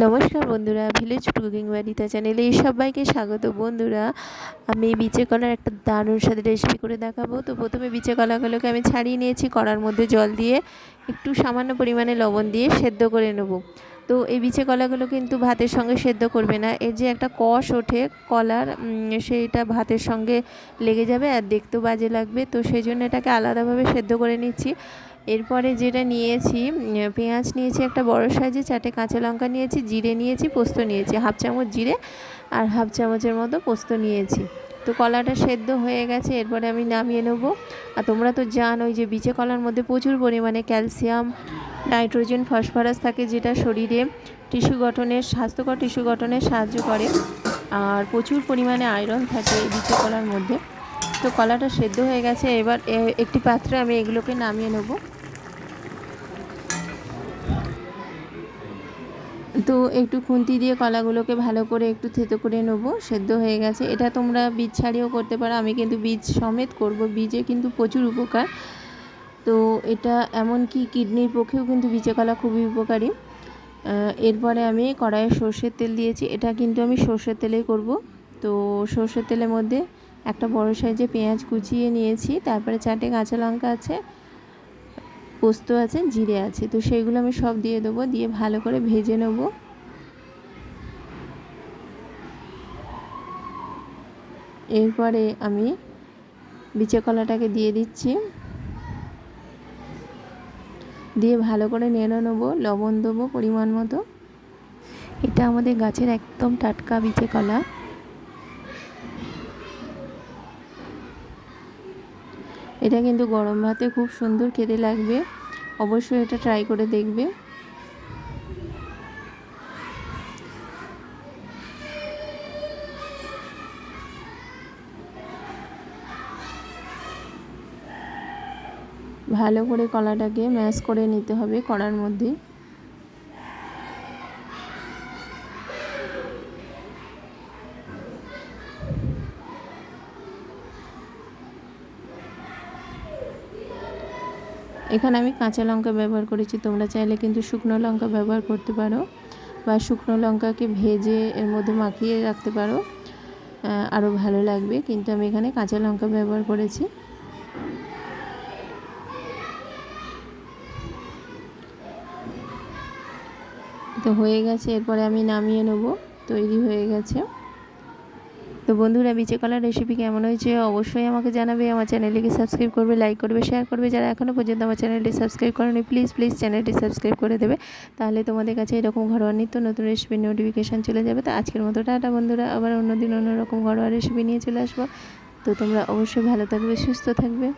নমস্কার বন্ধুরা village cooking বাড়িতে চ্যানেলে সবাইকে স্বাগত বন্ধুরা। আমি বিচে কলার একটা দারুণ সাথে রেসিপি করে দেখাবো। তো প্রথমে বিচে কলাগুলোকে আমি ছাড়িয়ে নিয়েছি কড়ার মধ্যে জল দিয়ে। একটু সামান্য পরিমাণে লবণ দিয়ে সেদ্ধ করে নেব। তো এই বিচে কলাগুলো কিন্তু ভাতের সঙ্গে সেদ্ধ করবে না। এর যে একটা কষ ওঠে কলার সেইটা ভাতের সঙ্গে লেগে যাবে আর দেখতেও বাজে লাগবে। তো সেই জন্য এটাকে আলাদাভাবে সেদ্ধ করে নিচ্ছি। এরপরে যেটা নিয়েছি পেঁয়াজ নিয়েছি, একটা বড় সাইজে চারটে কাঁচা লঙ্কা নিয়েছি, জিরে নিয়েছি, পোস্ত নিয়েছি, হাফ চামচ জিরে আর হাফ চামচের মতো পোস্ত নিয়েছি। তো কলাটা সেদ্ধ হয়ে গেছে, এরপরে আমি নামিয়ে নেব। আর তোমরা তো জানোই যে বিচে কলার মধ্যে প্রচুর পরিমাণে ক্যালসিয়াম, নাইট্রোজেন, ফসফরাস থাকে, যেটা শরীরে টিস্যু গঠনের, স্বাস্থ্যকর টিস্যু গঠনে সাহায্য করে। আর প্রচুর পরিমাণে আয়রন থাকে এই বিচে কলার মধ্যে। তো কলাটা সেদ্ধ হয়ে গেছে, এবার একটি পাত্রে আমি এগুলোকে নামিয়ে নেব। তো একটু খুন্তি দিয়ে কলাগুলোকে ভালো করে একটু থেতো করে নেব, সেদ্ধ হয়ে গেছে। এটা তোমরা বীজ ছাড়িয়েও করতে পারো, আমি কিন্তু বীজ সমেত করব, বীজে কিন্তু প্রচুর উপকার। তো এটা এমনকি কিডনির পক্ষেও কিন্তু বিচে কলা খুবই উপকারী। এরপরে আমি কড়াইয়ে সর্ষের তেল দিয়েছি, এটা কিন্তু আমি সর্ষের তেলেই করব। তো সর্ষের তেলের মধ্যে একটা বড় সাইজে পেঁয়াজ কুচিয়ে নিয়েছি, তারপরে চারটে কাঁচা লঙ্কা আছে, পোস্ত আছে, জিরে আছে। তো সেইগুলো আমি সব দিয়ে দেবো, দিয়ে ভালো করে ভেজে নেব। এরপরে আমি বিচে কলাটাকে দিয়ে দিচ্ছি। দিয়ে ভালো করে নেড়ে নেব, লবণ দেবো পরিমাণ মতো। এটা আমাদের গাছের একদম টাটকা বিচে কলা। এটা কিন্তু গরম ভাতে খুব সুন্দর খেতে লাগবে। অবশ্যই এটা ট্রাই করে দেখবে। ভালো করে কলাটাকে ম্যাশ করে নিতে হবে কড়ার মধ্যে। এখানে আমি কাঁচা লঙ্কা ব্যবহার করেছি, তোমরা চাইলে কিন্তু শুকনো লঙ্কা ব্যবহার করতে পারো বা শুকনো লঙ্কাকে ভেজে এর মধ্যে মাখিয়ে রাখতে পারো আরও ভালো লাগবে। কিন্তু আমি এখানে কাঁচা লঙ্কা ব্যবহার করেছি। তো হয়ে গেছে, এরপরে আমি নামিয়ে নেব, তৈরি হয়ে গেছে। তো বন্ধুরা, বিচে কলার রেসিপি কেমন হয়েছে অবশ্যই আমাকে জানাবে। আমার চ্যানেলটিকে সাবস্ক্রাইব করবে লাইক করবে শেয়ার করবে। যারা এখনও পর্যন্ত আমার চ্যানেলটি সাবস্ক্রাইব করেনি প্লিজ প্লিজ চ্যানেলটি সাবস্ক্রাইব করে দেবে। তাহলে তোমাদের কাছে এরকম ঘরোয়া নিত্য নতুন রেসিপির নোটিফিকেশান চলে যাবে। তো আজকের মতো টাটা বন্ধুরা, আবার অন্যদিন অন্যরকম ঘরোয়া রেসিপি নিয়ে চলে আসব। তো তোমরা অবশ্যই ভালো থাকবে, সুস্থ থাকবে।